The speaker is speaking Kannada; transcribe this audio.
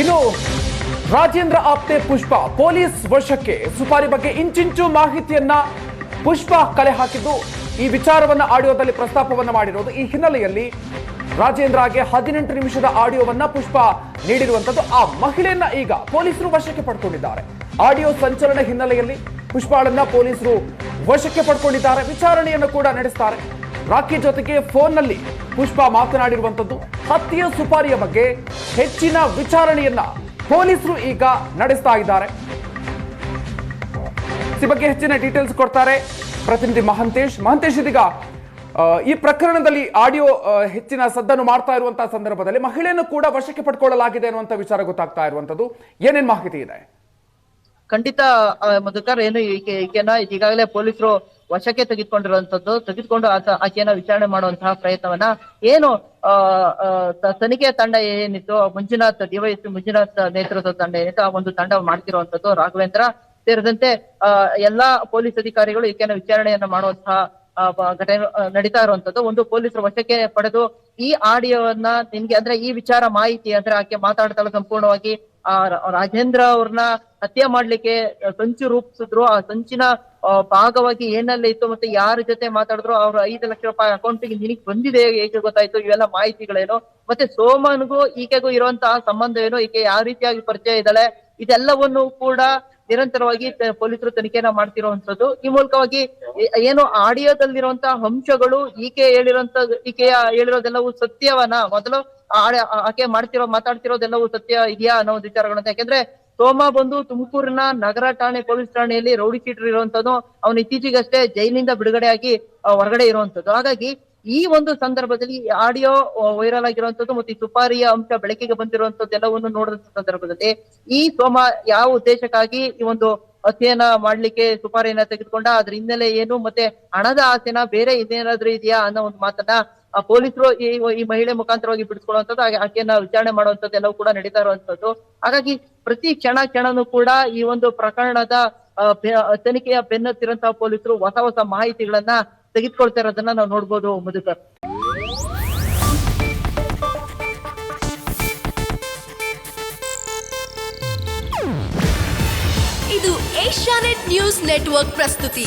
ಇನ್ನು ರಾಜೇಂದ್ರ ಆಪ್ತೆ ಪುಷ್ಪ. ಪೊಲೀಸ್ ವಶಕ್ಕೆ. ಸುಪಾರಿ ಬಗ್ಗೆ ಇಂಚಿಂಚು ಮಾಹಿತಿಯನ್ನ ಪುಷ್ಪ ಕಲೆ ಹಾಕಿದ್ದು. ಈ ವಿಚಾರವನ್ನ ಆಡಿಯೋದಲ್ಲಿ ಪ್ರಸ್ತಾಪವನ್ನ ಮಾಡಿರೋದು ಈ ಹಿನ್ನೆಲೆಯಲ್ಲಿ ರಾಜೇಂದ್ರಗೆ ಹದಿನೆಂಟು ನಿಮಿಷದ ಆಡಿಯೋವನ್ನ ಪುಷ್ಪ ನೀಡಿರುವಂತದ್ದು ಆ ಮಹಿಳೆಯನ್ನ ಈಗ ಪೊಲೀಸರು ವಶಕ್ಕೆ ಪಡ್ಕೊಂಡಿದ್ದಾರೆ. ಆಡಿಯೋ ಸಂಚಲನ ಹಿನ್ನೆಲೆಯಲ್ಲಿ ಪುಷ್ಪಾಳನ್ನ ಪೊಲೀಸರು ವಶಕ್ಕೆ ಪಡ್ಕೊಂಡಿದ್ದಾರೆ. ವಿಚಾರಣೆಯನ್ನು ಕೂಡ ನಡೆಸ್ತಾರೆ. ರಾಖಿ ಜೊತೆಗೆ ಫೋನ್ನಲ್ಲಿ ಪುಷ್ಪ ಮಾತನಾಡಿರುವಂತದ್ದು. ಹತ್ಯೆಯ ಸುಪಾರಿಯ ಬಗ್ಗೆ ಹೆಚ್ಚಿನ ವಿಚಾರಣೆಯನ್ನ ಪೊಲೀಸರು ಈಗ ನಡೆಸ್ತಾ ಇದ್ದಾರೆ. ಈ ಬಗ್ಗೆ ಹೆಚ್ಚಿನ ಡೀಟೇಲ್ಸ್ ಕೊಡ್ತಾರೆ ಪ್ರತಿನಿಧಿ ಮಹಂತೇಶ್. ಮಹಂತೇಶ್, ಇದೀಗ ಈ ಪ್ರಕರಣದಲ್ಲಿ ಆಡಿಯೋ ಹೆಚ್ಚಿನ ಸದ್ದನ್ನು ಮಾಡ್ತಾ ಇರುವಂತಹ ಸಂದರ್ಭದಲ್ಲಿ ಮಹಿಳೆಯನ್ನು ಕೂಡ ವಶಕ್ಕೆ ಪಡ್ಕೊಳ್ಳಲಾಗಿದೆ ಅನ್ನುವಂಥ ವಿಚಾರ ಗೊತ್ತಾಗ್ತಾ ಇರುವಂತದ್ದು. ಏನೇನ್ ಮಾಹಿತಿ ಇದೆ? ಖಂಡಿತ ಮಧುಕರ್ ಏನು ಈಕೆ, ಈಕೆನ ಈಗಾಗಲೇ ಪೊಲೀಸರು ವಶಕ್ಕೆ ತೆಗೆದುಕೊಂಡಿರುವಂತದ್ದು, ತೆಗೆದುಕೊಂಡು ಆಕೆಯನ್ನ ವಿಚಾರಣೆ ಮಾಡುವಂತಹ ಪ್ರಯತ್ನವನ್ನ ಏನು ತನಿಖೆ ತಂಡ ಏನಿತ್ತು? ಮಂಜುನಾಥ್ ಡಿವೈಎಸ್ ಮಂಜುನಾಥ್ ನೇತೃತ್ವದ ತಂಡ ಏನಿತ್ತು? ಆ ಒಂದು ತಂಡ ಮಾಡ್ತಿರುವಂತದ್ದು ರಾಘವೇಂದ್ರ ಸೇರಿದಂತೆ ಆ, ಎಲ್ಲಾ ಪೊಲೀಸ್ ಅಧಿಕಾರಿಗಳು ಈಕೆಯನ್ನು ವಿಚಾರಣೆಯನ್ನ ಮಾಡುವಂತಹ ಆ, ಘಟನೆ ನಡೀತಾ ಇರುವಂತದ್ದು ಒಂದು ಪೊಲೀಸರು ವಶಕ್ಕೆ ಪಡೆದು ಈ ಆಡಿಯೋವನ್ನ ನಿಮ್ಗೆ ಅಂದ್ರೆ ಈ ವಿಚಾರ ಮಾಹಿತಿ ಅಂದ್ರೆ ಆಕೆ ಮಾತಾಡ್ತಾಳೆ ಸಂಪೂರ್ಣವಾಗಿ. ಆ ರಾಜೇಂದ್ರ ಅವ್ರನ್ನ ಹತ್ಯೆ ಮಾಡ್ಲಿಕ್ಕೆ ಸಂಚು ರೂಪಿಸಿದ್ರು. ಆ ಸಂಚಿನ ಭಾಗವಾಗಿ ಏನೆಲ್ಲ ಇತ್ತು ಮತ್ತೆ ಯಾರ ಜೊತೆ ಮಾತಾಡಿದ್ರು ಅವ್ರ ಐದು ಲಕ್ಷ ರೂಪಾಯಿ ಅಕೌಂಟ್ಗೆ ನಿನಗೆ ಬಂದಿದೆ ಹೇಗೆ ಗೊತ್ತಾಯ್ತು? ಇವೆಲ್ಲ ಮಾಹಿತಿಗಳೇನು? ಮತ್ತೆ ಸೋಮನ್ಗೂ ಈಕೆಗೂ ಇರುವಂತಹ ಸಂಬಂಧ ಏನು? ಈಕೆ ಯಾವ ರೀತಿಯಾಗಿ ಪರಿಚಯ ಇದ್ದಾಳೆ? ಇದೆಲ್ಲವನ್ನು ಕೂಡ ನಿರಂತರವಾಗಿ ಪೊಲೀಸರು ತನಿಖೆನ ಮಾಡ್ತಿರುವಂತದ್ದು ಈ ಮೂಲಕವಾಗಿ ಏನು ಆಡಿಯೋದಲ್ಲಿರುವಂತಹ ಅಂಶಗಳು ಈಕೆ ಹೇಳಿರುವಂತ ಈಕೆಯ ಹೇಳಿರೋದೆಲ್ಲವೂ ಸತ್ಯವನ? ಮೊದಲು ಆಕೆ ಮಾಡ್ತಿರೋ ಮಾತಾಡ್ತಿರೋದೆಲ್ಲವೂ ಸತ್ಯ ಇದೆಯಾ ಅನ್ನೋ ಒಂದು ವಿಚಾರಗಳಂತ. ಯಾಕೆಂದ್ರೆ ಸೋಮ ಬಂದು ತುಮಕೂರಿನ ನಗರ ಠಾಣೆ, ಪೊಲೀಸ್ ಠಾಣೆಯಲ್ಲಿ ರೌಡಿ ಶೀಟರ್ ಇರುವಂತದ್ದು ಅವನು ಇತ್ತೀಚೆಗಷ್ಟೇ ಜೈಲಿನಿಂದ ಬಿಡುಗಡೆ ಆಗಿ ಹೊರಗಡೆ ಇರುವಂತದ್ದು ಹಾಗಾಗಿ ಈ ಒಂದು ಸಂದರ್ಭದಲ್ಲಿ ಆಡಿಯೋ ವೈರಲ್ ಆಗಿರುವಂತದ್ದು ಮತ್ತೆ ಸುಪಾರಿಯ ಅಂಶ ಬೆಳಕಿಗೆ ಬಂದಿರುವಂತದ್ದು ಎಲ್ಲವನ್ನು ಸಂದರ್ಭದಲ್ಲಿ ಈ ಸೋಮ ಯಾವ ಉದ್ದೇಶಕ್ಕಾಗಿ ಈ ಒಂದು ಹತ್ಯೆಯನ್ನ ಮಾಡ್ಲಿಕ್ಕೆ ಸುಪಾರಿಯನ್ನ ತೆಗೆದುಕೊಂಡ, ಅದ್ರ ಹಿನ್ನೆಲೆ ಏನು, ಮತ್ತೆ ಹಣದ ಆಸೆನ ಬೇರೆ ಇನ್ನೇನಾದ್ರೂ ಇದೆಯಾ ಅನ್ನೋ ಒಂದು ಮಾತನ್ನ ಪೊಲೀಸರು ಈ ಈ ಮಹಿಳೆ ಮುಖಾಂತರವಾಗಿ ಬಿಡಿಸ್ಕೊಳ್ಳುವಂಥದ್ದು, ಹಾಗೆ ಆಕೆಯನ್ನ ವಿಚಾರಣೆ ಮಾಡುವಂಥದ್ದು ಎಲ್ಲವೂ ಕೂಡ ನಡೀತಾ ಇರುವಂತದ್ದು ಹಾಗಾಗಿ ಪ್ರತಿ ಕ್ಷಣ ಕ್ಷಣನೂ ಕೂಡ ಈ ಒಂದು ಪ್ರಕರಣದ ತನಿಖೆಯ ಬೆನ್ನತ್ತಿರಂತಹ ಪೊಲೀಸರು ಹೊಸ ಹೊಸ ಮಾಹಿತಿಗಳನ್ನ ತೆಗೆದುಕೊಳ್ತಾ ಇರೋದನ್ನ ನಾವು ನೋಡ್ಬೋದು ಮಧುಕರ್ ಇದು ಏಷ್ಯಾನೆಟ್ ನ್ಯೂಸ್ ನೆಟ್ವರ್ಕ್ ಪ್ರಸ್ತುತಿ.